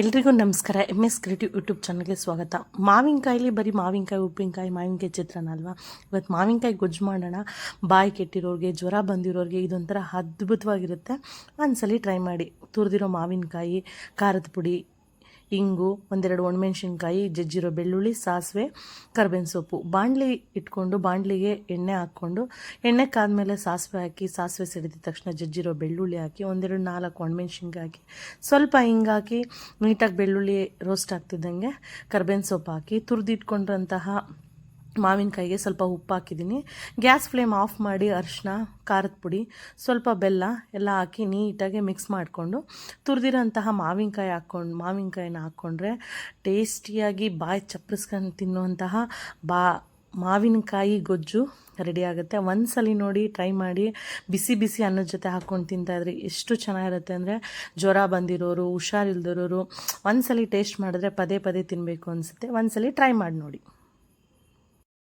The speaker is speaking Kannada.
ಎಲ್ರಿಗೂ ನಮಸ್ಕಾರ. ಎಂ ಎಸ್ ಕ್ರಿಯೇಟಿವ್ ಯೂಟ್ಯೂಬ್ ಚಾನಲ್ಗೆ ಸ್ವಾಗತ. ಮಾವಿನಕಾಯಿಲಿ ಬರೀ ಮಾವಿನಕಾಯಿ, ಉಪ್ಪಿನಕಾಯಿ, ಮಾವಿನಕಾಯಿ ಚಿತ್ರನ ಅಲ್ವಾ? ಇವತ್ತು ಮಾವಿನಕಾಯಿ ಗೊಜ್ಜು ಮಾಡೋಣ. ಬಾಯಿ ಕೆಟ್ಟಿರೋರಿಗೆ, ಜ್ವರ ಬಂದಿರೋರಿಗೆ ಇದೊಂಥರ ಅದ್ಭುತವಾಗಿರುತ್ತೆ. ಒಂದ್ಸಲಿ ಟ್ರೈ ಮಾಡಿ. ತುರಿದಿರೋ ಮಾವಿನಕಾಯಿ, ಖಾರದ ಪುಡಿ ಇಂಗು, ಒಂದೆರಡು ಒಣಮೆಣ್ಸಿನ್ಕಾಯಿ, ಜಜ್ಜಿರೋ ಬೆಳ್ಳುಳ್ಳಿ, ಸಾಸಿವೆ, ಕರ್ಬೇವಿನ ಸೊಪ್ಪು. ಬಾಣಲಿ ಇಟ್ಕೊಂಡು, ಬಾಣಲಿಗೆ ಎಣ್ಣೆ ಹಾಕ್ಕೊಂಡು, ಎಣ್ಣೆ ಕಾದ್ಮೇಲೆ ಸಾಸಿವೆ ಹಾಕಿ, ಸಾಸಿವೆ ಸಿಡಿದ ತಕ್ಷಣ ಜಜ್ಜಿರೋ ಬೆಳ್ಳುಳ್ಳಿ ಹಾಕಿ, ಒಂದೆರಡು ನಾಲ್ಕು ಒಣಮೆಣ್ಸಿನ್ಕಾಯಿ ಹಾಕಿ. ಸ್ವಲ್ಪ ಹಿಂಗಾಕಿ ನೀಟಾಗಿ ಬೆಳ್ಳುಳ್ಳಿ ರೋಸ್ಟ್ ಆಗ್ತಿದ್ದಂಗೆ, ಕರ್ಬೇವಿನ ಸೊಪ್ಪು ಹಾಕಿ ತುರಿದಿಟ್ಕೊಂಡಿರೋಂತಹ ಮಾವಿನಕಾಯಿಗೆ ಸ್ವಲ್ಪ ಉಪ್ಪು ಹಾಕಿದ್ದೀನಿ. ಗ್ಯಾಸ್ ಫ್ಲೇಮ್ ಆಫ್ ಮಾಡಿ ಅರಿಶಿನ ಖಾರದ ಪುಡಿ, ಸ್ವಲ್ಪ ಬೆಲ್ಲ ಎಲ್ಲ ಹಾಕಿ ನೀಟಾಗಿ ಮಿಕ್ಸ್ ಮಾಡಿಕೊಂಡು ತುರಿದಿರೋಂತಹ ಮಾವಿನಕಾಯಿ ಹಾಕ್ಕೊಂಡು ಮಾವಿನಕಾಯಿನ ಹಾಕ್ಕೊಂಡ್ರೆ ಟೇಸ್ಟಿಯಾಗಿ ಬಾಯಿ ಚಪ್ಪರಿಸ್ಕೊಂಡು ತಿನ್ನುವಂತಹ ಬಾ ಮಾವಿನಕಾಯಿ ಗೊಜ್ಜು ರೆಡಿ ಆಗುತ್ತೆ. ಒಂದ್ಸಲಿ ನೋಡಿ ಟ್ರೈ ಮಾಡಿ. ಬಿಸಿ ಬಿಸಿ ಅನ್ನದ ಜೊತೆ ಹಾಕ್ಕೊಂಡು ತಿಂತಾಯಿದ್ರೆ ಎಷ್ಟು ಚೆನ್ನಾಗಿರುತ್ತೆ ಅಂದರೆ ಜ್ವರ ಬಂದಿರೋರು, ಹುಷಾರಿಲ್ದಿರೋರು ಒಂದ್ಸಲಿ ಟೇಸ್ಟ್ ಮಾಡಿದ್ರೆ ಪದೇ ಪದೇ ತಿನ್ನಬೇಕು ಅನಿಸುತ್ತೆ. ಒಂದ್ಸಲಿ ಟ್ರೈ ಮಾಡಿ ನೋಡಿ.